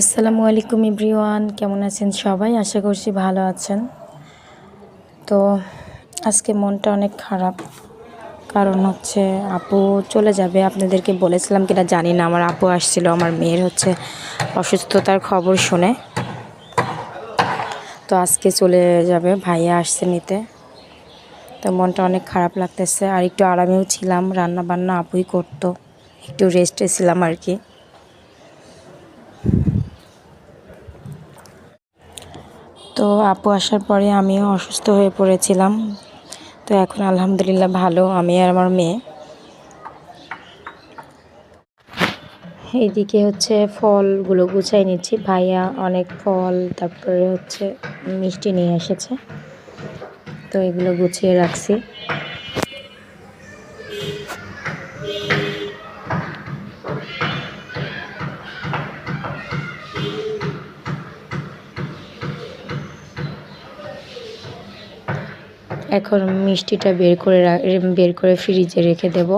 আসসালামু আলাইকুম ইব্রিওয়ান কেমন আছেন সবাই? আশা করছি ভালো আছেন। তো আজকে মনটা অনেক খারাপ। কারণ হচ্ছে আপু চলে যাবে, আপনাদেরকে বলেছিলাম কিনা জানি না, আমার আপু আসছিল, আমার মেয়ের হচ্ছে অসুস্থতার খবর শুনে। তো আজকে চলে যাবে, ভাইয়া আসছে নিতে। তো মনটা অনেক খারাপ লাগতেছে, আর একটু আরামেও ছিলাম রান্না বান্না আপুই করতো, একটু রেস্টে ছিলাম আর কি। তো আপু আসার পরে আমিও অসুস্থ হয়ে পড়েছিলাম। তো এখন আলহামদুলিল্লাহ ভালো, আমি আর আমার মেয়ে। এইদিকে হচ্ছে ফলগুলো গুছাই নিচ্ছি। ভাইয়া অনেক ফল, তারপরে হচ্ছে মিষ্টি নিয়ে এসেছে। তো এগুলো গুছিয়ে রাখছি। এখন মিষ্টিটা বের করে বের করে ফ্রিজে রেখে দেব।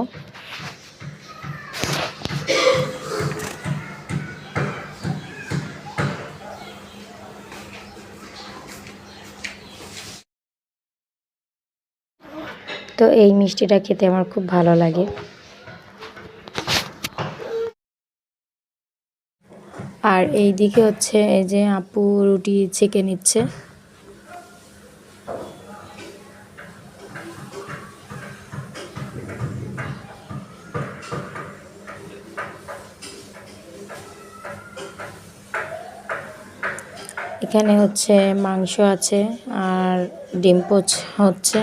তো এই মিষ্টিটা খেতে আমার খুব ভালো লাগে। আর এই দিকে হচ্ছে এই যে আপু রুটি ছেঁকে নিচ্ছে। এখানে হচ্ছে মাংস আছে আর ডিম পোচ হচ্ছে।